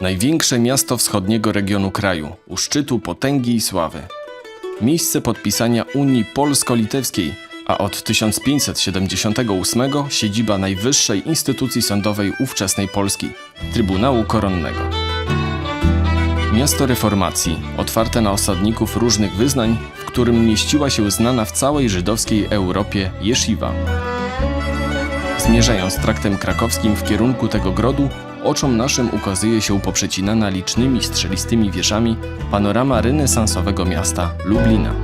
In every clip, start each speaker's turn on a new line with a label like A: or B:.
A: Największe miasto wschodniego regionu kraju, u szczytu potęgi i sławy. Miejsce podpisania Unii Polsko-Litewskiej, a od 1578 siedziba najwyższej instytucji sądowej ówczesnej Polski Trybunału Koronnego. Miasto reformacji, otwarte na osadników różnych wyznań, w którym mieściła się znana w całej żydowskiej Europie jesziwa. Zmierzając traktem krakowskim w kierunku tego grodu, oczom naszym ukazuje się poprzecinana licznymi strzelistymi wieżami panorama renesansowego miasta Lublina.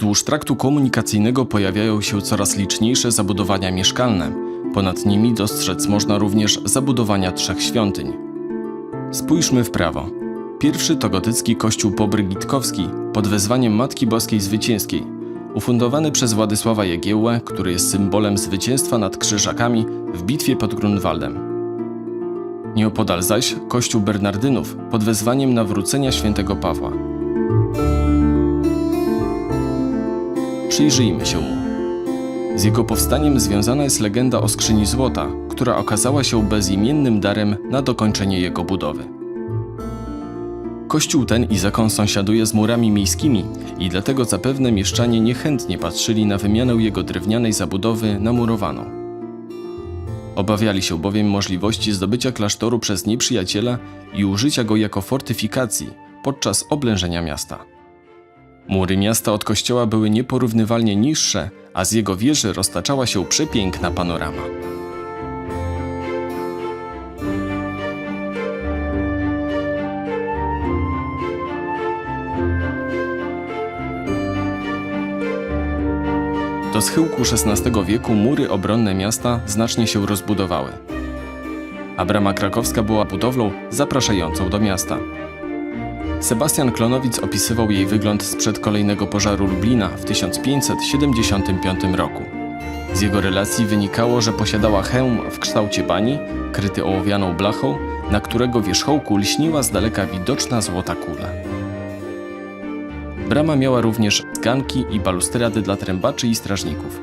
A: Wzdłuż traktu komunikacyjnego pojawiają się coraz liczniejsze zabudowania mieszkalne. Ponad nimi dostrzec można również zabudowania trzech świątyń. Spójrzmy w prawo. Pierwszy to gotycki kościół pobrygitkowski pod wezwaniem Matki Boskiej Zwycięskiej, ufundowany przez Władysława Jagiełłę, który jest symbolem zwycięstwa nad krzyżakami w bitwie pod Grunwaldem. Nieopodal zaś kościół Bernardynów pod wezwaniem nawrócenia świętego Pawła. Przyjrzyjmy się mu. Z jego powstaniem związana jest legenda o skrzyni złota, która okazała się bezimiennym darem na dokończenie jego budowy. Kościół ten i zakon sąsiaduje z murami miejskimi i dlatego zapewne mieszczanie niechętnie patrzyli na wymianę jego drewnianej zabudowy na murowaną. Obawiali się bowiem możliwości zdobycia klasztoru przez nieprzyjaciela i użycia go jako fortyfikacji podczas oblężenia miasta. Mury miasta od kościoła były nieporównywalnie niższe, a z jego wieży roztaczała się przepiękna panorama. Do schyłku XVI wieku mury obronne miasta znacznie się rozbudowały, a brama krakowska była budowlą zapraszającą do miasta. Sebastian Klonowic opisywał jej wygląd sprzed kolejnego pożaru Lublina w 1575 roku. Z jego relacji wynikało, że posiadała hełm w kształcie bani, kryty ołowianą blachą, na którego wierzchołku lśniła z daleka widoczna złota kula. Brama miała również ganki i balustrady dla trębaczy i strażników.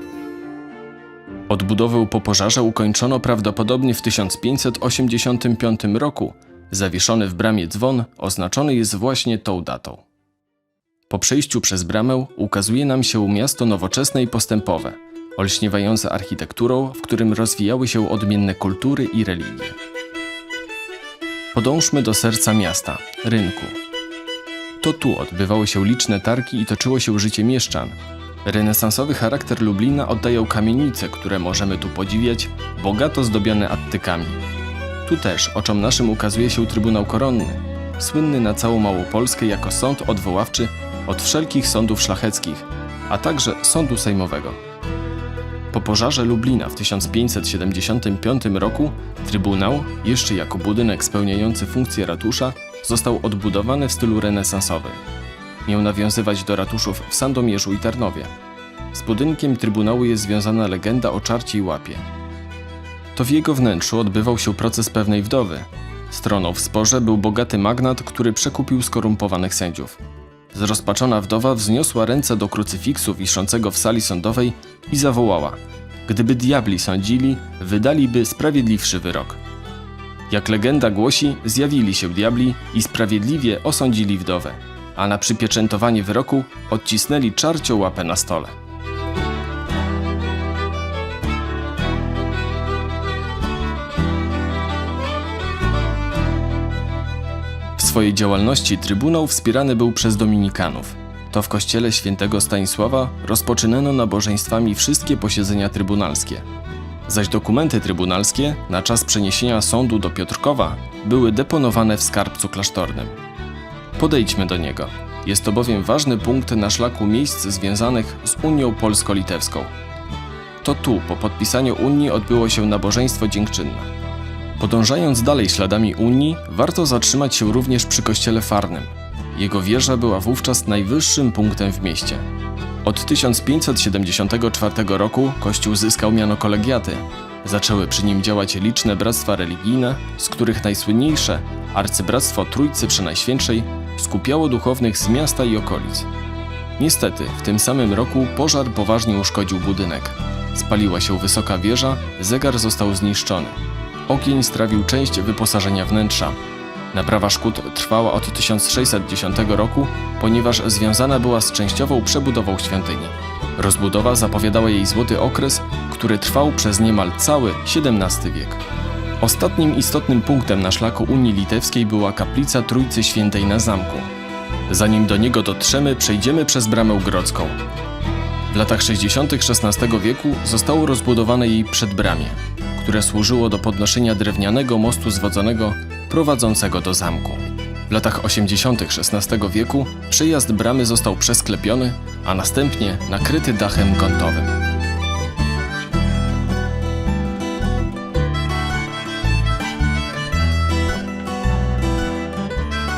A: Odbudowę po pożarze ukończono prawdopodobnie w 1585 roku, Zawieszony w bramie dzwon oznaczony jest właśnie tą datą. Po przejściu przez bramę ukazuje nam się miasto nowoczesne i postępowe, olśniewające architekturą, w którym rozwijały się odmienne kultury i religie. Podążmy do serca miasta, rynku. To tu odbywały się liczne targi i toczyło się życie mieszczan. Renesansowy charakter Lublina oddają kamienice, które możemy tu podziwiać, bogato zdobione attykami. Tu też oczom naszym ukazuje się Trybunał Koronny, słynny na całą Małopolskę jako sąd odwoławczy od wszelkich sądów szlacheckich, a także sądu sejmowego. Po pożarze Lublina w 1575 roku Trybunał, jeszcze jako budynek spełniający funkcję ratusza, został odbudowany w stylu renesansowym. Miał nawiązywać do ratuszów w Sandomierzu i Tarnowie. Z budynkiem Trybunału jest związana legenda o czarcie i łapie. To w jego wnętrzu odbywał się proces pewnej wdowy. Stroną w sporze był bogaty magnat, który przekupił skorumpowanych sędziów. Zrozpaczona wdowa wzniosła ręce do krucyfiksu wiszącego w sali sądowej i zawołała: Gdyby diabli sądzili, wydaliby sprawiedliwszy wyrok. Jak legenda głosi, zjawili się diabli i sprawiedliwie osądzili wdowę, a na przypieczętowanie wyroku odcisnęli czarcio łapę na stole. Swojej działalności Trybunał wspierany był przez Dominikanów. To w kościele świętego Stanisława rozpoczynano nabożeństwami wszystkie posiedzenia trybunalskie. Zaś dokumenty trybunalskie na czas przeniesienia sądu do Piotrkowa były deponowane w skarbcu klasztornym. Podejdźmy do niego. Jest to bowiem ważny punkt na szlaku miejsc związanych z Unią Polsko-Litewską. To tu, po podpisaniu Unii, odbyło się nabożeństwo dziękczynne. Podążając dalej śladami Unii, warto zatrzymać się również przy kościele Farnym. Jego wieża była wówczas najwyższym punktem w mieście. Od 1574 roku kościół zyskał miano kolegiaty. Zaczęły przy nim działać liczne bractwa religijne, z których najsłynniejsze, Arcybractwo Trójcy Przenajświętszej, skupiało duchownych z miasta i okolic. Niestety, w tym samym roku pożar poważnie uszkodził budynek. Spaliła się wysoka wieża, zegar został zniszczony. Ogień strawił część wyposażenia wnętrza. Naprawa szkód trwała od 1610 roku, ponieważ związana była z częściową przebudową świątyni. Rozbudowa zapowiadała jej złoty okres, który trwał przez niemal cały XVII wiek. Ostatnim istotnym punktem na szlaku Unii Litewskiej była kaplica Trójcy Świętej na zamku. Zanim do niego dotrzemy, przejdziemy przez bramę grodzką. W latach 60. XVI wieku zostało rozbudowane jej przedbramie, które służyło do podnoszenia drewnianego mostu zwodzonego prowadzącego do zamku. W latach 80. XVI wieku przejazd bramy został przesklepiony, a następnie nakryty dachem gontowym.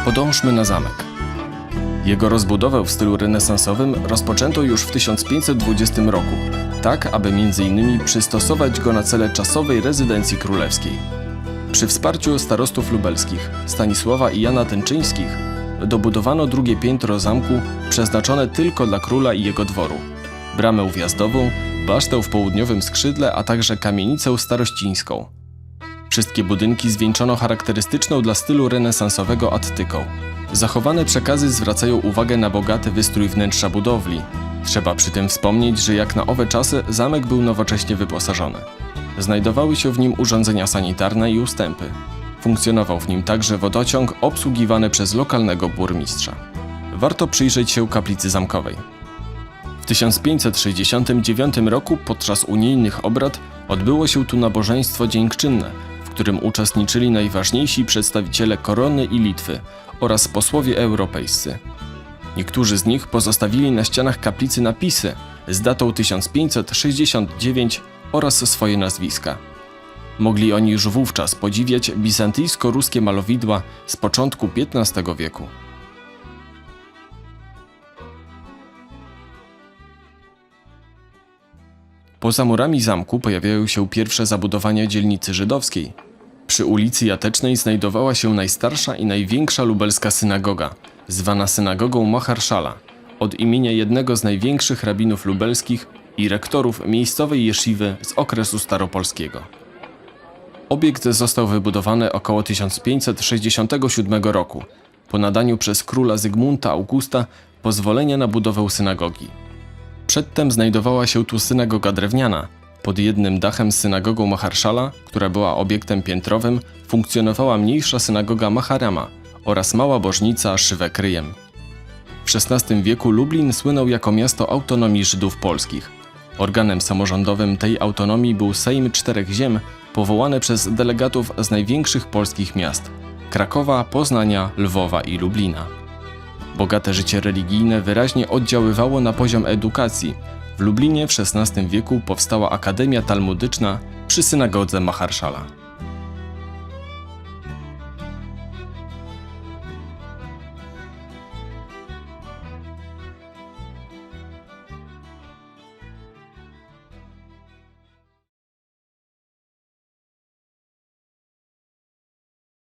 A: Podążmy na zamek. Jego rozbudowę w stylu renesansowym rozpoczęto już w 1520 roku, tak aby m.in. przystosować go na cele czasowej rezydencji królewskiej. Przy wsparciu starostów lubelskich Stanisława i Jana Tęczyńskich dobudowano drugie piętro zamku przeznaczone tylko dla króla i jego dworu, bramę wjazdową, basztę w południowym skrzydle, a także kamienicę starościńską. Wszystkie budynki zwieńczono charakterystyczną dla stylu renesansowego attyką. Zachowane przekazy zwracają uwagę na bogaty wystrój wnętrza budowli. Trzeba przy tym wspomnieć, że jak na owe czasy zamek był nowocześnie wyposażony. Znajdowały się w nim urządzenia sanitarne i ustępy. Funkcjonował w nim także wodociąg obsługiwany przez lokalnego burmistrza. Warto przyjrzeć się kaplicy zamkowej. W 1569 roku podczas unijnych obrad odbyło się tu nabożeństwo dziękczynne, którym uczestniczyli najważniejsi przedstawiciele korony i Litwy oraz posłowie europejscy. Niektórzy z nich pozostawili na ścianach kaplicy napisy z datą 1569 oraz swoje nazwiska. Mogli oni już wówczas podziwiać bizantyjsko-ruskie malowidła z początku XV wieku. Poza murami zamku pojawiają się pierwsze zabudowania dzielnicy żydowskiej. Przy ulicy Jatecznej znajdowała się najstarsza i największa lubelska synagoga, zwana synagogą Maharszala, od imienia jednego z największych rabinów lubelskich i rektorów miejscowej jesziwy z okresu staropolskiego. Obiekt został wybudowany około 1567 roku, po nadaniu przez króla Zygmunta Augusta pozwolenia na budowę synagogi. Przedtem znajdowała się tu synagoga drewniana. Pod jednym dachem synagogą Maharszala, która była obiektem piętrowym, funkcjonowała mniejsza synagoga Maharama oraz mała bożnica Szywek Ryjem. W XVI wieku Lublin słynął jako miasto autonomii Żydów polskich. Organem samorządowym tej autonomii był Sejm Czterech Ziem, powołany przez delegatów z największych polskich miast Krakowa, Poznania, Lwowa i Lublina. Bogate życie religijne wyraźnie oddziaływało na poziom edukacji. W Lublinie w XVI wieku powstała Akademia Talmudyczna przy synagodze Maharszala.